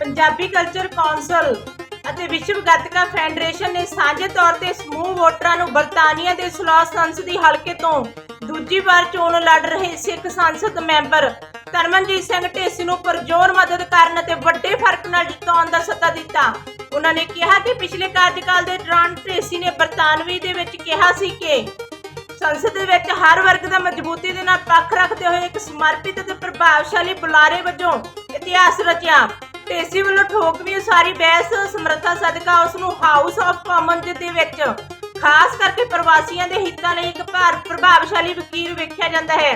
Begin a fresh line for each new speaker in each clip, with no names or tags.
Punjabi culture council ਅਤੇ ਵਿਸ਼ਵ gatka federation ਨੇ ਸਾਂਝੇ ਤੌਰ ਤੇ ਸਮੂਹ ਵੋਟਰਾਂ ਨੂੰ ਬਰਤਾਨੀਆ ਦੇ ਸਲਾਹ ਸੰਸਦੀ ਹਲਕੇ ਤੋਂ ਦੂਜੀ ਵਾਰ ਚੋਣ ਲੜ ਰਹੇ ਸਿੱਖ ਸੰਸਦ ਮੈਂਬਰ ਤਰਮਨਜੀਤ ਸਿੰਘ ਢੇਸੀ ਨੂੰ ਪਰਜੋਰ ਮਦਦ ਕਰਨ ਅਤੇ ਵੱਡੇ ਫ਼ਰਕ ਨਾਲ ਜਿਤਾਉਣ ਦਾ ਸੱਦਾ ਦਿੱਤਾ। ਉਹਨਾਂ ਨੇ ਕਿਹਾ ਕਿ ਪਿਛਲੇ ਕਾਰਜਕਾਲ ਦੇ ਦੌਰਾਨ ਢੇਸੀ ਨੇ ਬਰਤਾਨਵੀ ਦੇ ਵਿੱਚ ਕਿਹਾ ਸੀ ਕਿ ਸੰਸਦ ਦੇ ਵਿੱਚ ਹਰ ਵਰਗ ਦਾ ਮਜ਼ਬੂਤੀ ਦੇ ਨਾਲ ਪੱਖ ਰੱਖਦੇ ਹੋਏ ਇੱਕ ਸਮਰਪਿਤ ਅਤੇ ਪ੍ਰਭਾਵਸ਼ਾਲੀ ਬੁਲਾਰੇ ਵਜੋਂ ਇਤਿਹਾਸ ਰਚਿਆ। ਢੇਸੀ ਵੱਲੋਂ ਠੋਕਵੀਂ ਉਸਾਰੀ ਬਹਿਸ, ਸਮਰੱਥਾ, ਸਦਕਾ ਉਸ ਨੂੰ ਹਾਊਸ ਆਫ ਕਾਮਨਜ਼ ਦੇ ਵਿੱਚ। ਖਾਸ ਕਰਕੇ ਪ੍ਰਵਾਸੀਆਂ ਦੇ ਹਿੱਤਾਂ ਲਈ ਇੱਕ ਭਾਰ ਪ੍ਰਭਾਵਸ਼ਾਲੀ ਵਕੀਲ ਵੇਖਿਆ ਜਾਂਦਾ ਹੈ।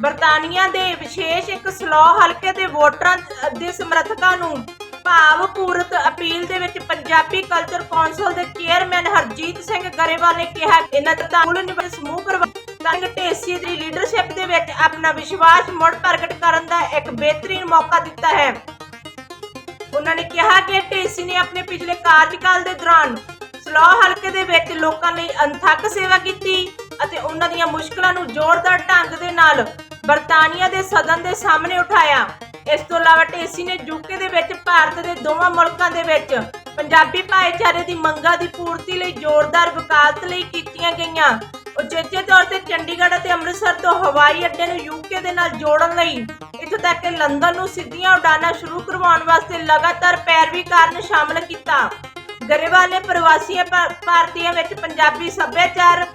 ਬਰਤਾਨੀਆ ਦੇ ਵਿਸ਼ੇਸ਼ ਇੱਕ ਸਲਾਹ ਹਲਕੇ ਦੇ ਵੋਟਰਾਂ ਦੇ ਸਮਰਥਕਾਂ ਨੂੰ ਭਾਵਪੂਰਤ ਅਪੀਲ ਦੇ ਵਿੱਚ ਪੰਜਾਬੀ ਕਲਚਰ ਕੌਂਸਲ ਦੇ ਚੇਅਰਮੈਨ ਹਰਜੀਤ ਸਿੰਘ ਗਰੇਵਾਲ ਨੇ ਕਿਹਾ ਕਿ ਇਹਨਾਂ ਦਾ ਮੂਲ ਨਿਵਾਸ ਸਮੂਹ ਪ੍ਰਬੰਧਕ ਢੇਸੀ ਦੀ ਲੀਡਰਸ਼ਿਪ ਦੇ ਵਿੱਚ ਆਪਣਾ ਵਿਸ਼ਵਾਸ ਮੁੜ ਪ੍ਰਗਟ ਕਰਨ ਦਾ ਇੱਕ ਬਿਹਤਰੀਨ ਮੌਕਾ ਦਿੱਤਾ ਹੈ। ਉਹਨਾਂ ਨੇ ਕਿਹਾ ਕਿ ਢੇਸੀ ਨੇ ਆਪਣੇ ਪਿਛਲੇ ਕਾਰਜਕਾਲ ਦੇ ਦੌਰਾਨ ਸਲਾਹ ਹਲਕੇ ਦੇ ਵਿੱਚ ਲੋਕਾਂ ਲਈ ਅਣਥੱਕ ਸੇਵਾ ਕੀਤੀ ਅਤੇ ਉਹਨਾਂ ਦੀਆਂ ਮੁਸ਼ਕਲਾਂ ਨੂੰ ਜ਼ੋਰਦਾਰ ਢੰਗ ਦੇ ਨਾਲ ਬਰਤਾਨੀਆ ਦੇ ਸਦਨ ਦੇ ਸਾਹਮਣੇ ਉਠਾਇਆ। ਇਸ ਤੋਂ ਇਲਾਵਾ ਢੇਸੀ ਨੇ ਯੂਕੇ ਦੇ ਵਿੱਚ ਭਾਰਤ ਦੇ ਦੋਵਾਂ ਮੁਲਕਾਂ ਦੇ ਵਿੱਚ ਪੰਜਾਬੀ ਭਾਈਚਾਰੇ ਦੀ ਮੰਗਾਂ ਦੀ ਪੂਰਤੀ ਲਈ ਜ਼ੋਰਦਾਰ ਵਕਾਲਤ ਲਈ ਕੀਤੀਆਂ ਗਈਆਂ। ਉਚੇਚੇ ਤੌਰ ਤੇ ਚੰਡੀਗੜ੍ਹ ਅਤੇ ਅੰਮ੍ਰਿਤਸਰ ਤੋਂ ਹਵਾਈ ਅੱਡੇ ਨੂੰ ਯੂਕੇ ਦੇ ਨਾਲ ਜੋੜਨ ਲਈ ਇੱਥੋਂ ਤੱਕ ਕਿ ਲੰਡਨ ਨੂੰ ਸਿੱਧੀਆਂ ਉਡਾਨਾਂ ਸ਼ੁਰੂ ਕਰਵਾਉਣ ਵਾਸਤੇ ਲਗਾਤਾਰ ਪੈਰਵੀ ਕਾਰਨ ਸ਼ਾਮਲ ਕੀਤਾ। ਗਰੇਵਾਲ ਨੇ ਪ੍ਰਵਾਸੀਆਂ ਭਾਰਤੀਆਂ ਵਿੱਚ ਪੰਜਾਬੀ ਸੱਭਿਆਚਾਰ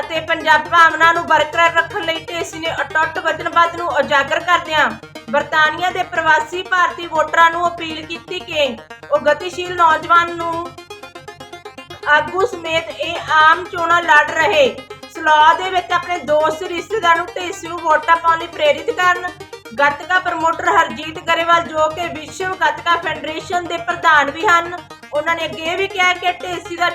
ਅਤੇ ਪੰਜਾਬ ਭਾਵਨਾ ਨੂੰ ਬਰਕਰਾਰ ਰੱਖਣ ਲਈ ਢੇਸੀ ਨੇ ਅਟੁੱਟ ਵਚਨਬੱਧ ਨੂੰ ਉਜਾਗਰ ਕਰਦਿਆਂ ਬਰਤਾਨੀਆ ਦੇ ਪ੍ਰਵਾਸੀ ਭਾਰਤੀ ਵੋਟਰਾਂ ਨੂੰ ਅਪੀਲ ਕੀਤੀ ਕਿ ਉਹ ਗਤੀਸ਼ੀਲ ਨੌਜਵਾਨ ਨੂੰ ਆਗੂ ਸਮੇਤ ਇਹ ਆਮ ਚੋਣਾਂ ਲੜ ਰਹੇ। ਸਲਾਹ ਦੇ ਵਿੱਚ ਆਪਣੇ ਦੋਸਤ, ਰਿਸ਼ਤੇਦਾਰ ਨੂੰ ਢੇਸੀ ਨੂੰ ਵੋਟਾਂ ਪਾਉਣ ਲਈ ਪ੍ਰੇਰਿਤ ਕਰਨ। ਗੱਤਕਾ ਪ੍ਰਮੋਟਰ ਹਰਜੀਤ ਗਰੇਵਾਲ ਜੋ ਕਿ ਵਿਸ਼ਵ ਗੱਤਕਾ ਫੈਡਰੇਸ਼ਨ ਦੇ ਪ੍ਰਧਾਨ ਵੀ ਹਨ। ਉਹਨਾਂ ਨੇ ਅੱਗੇ ਵੀ ਕਿਹਾ ਕਿ ਢੇਸੀ ਦਾ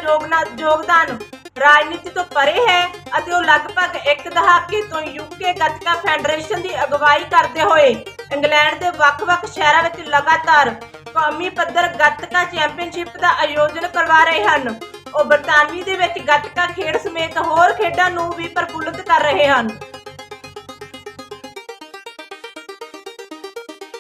ਯੋਗਦਾਨ ਰਾਜਨੀਤੀ ਤੋਂ ਪਰੇ ਹੈ ਅਤੇ ਉਹ ਲਗਭਗ ਇੱਕ ਦਹਾਕੇ ਤੋਂ ਯੂਕੇ ਗੱਤਕਾ ਫੈਡਰੇਸ਼ਨ ਦੀ ਅਗਵਾਈ ਕਰਦੇ ਹੋਏ ਇੰਗਲੈਂਡ ਦੇ ਵੱਖ-ਵੱਖ ਸ਼ਹਿਰਾਂ ਵਿੱਚ ਲਗਾਤਾਰ ਕੌਮੀ ਪੱਧਰ ਗੱਤਕਾ ਚੈਂਪੀਅਨਸ਼ਿਪ ਦਾ ਆਯੋਜਨ ਕਰਵਾ ਰਹੇ ਹਨ। ਉਹ ਬਰਤਾਨਵੀ ਦੇ ਵਿੱਚ ਗੱਤਕਾ ਖੇਡ ਸਮੇਤ ਹੋਰ ਖੇਡਾਂ ਨੂੰ ਵੀ ਪ੍ਰਫੁੱਲਤ ਕਰ ਰਹੇ ਹਨ।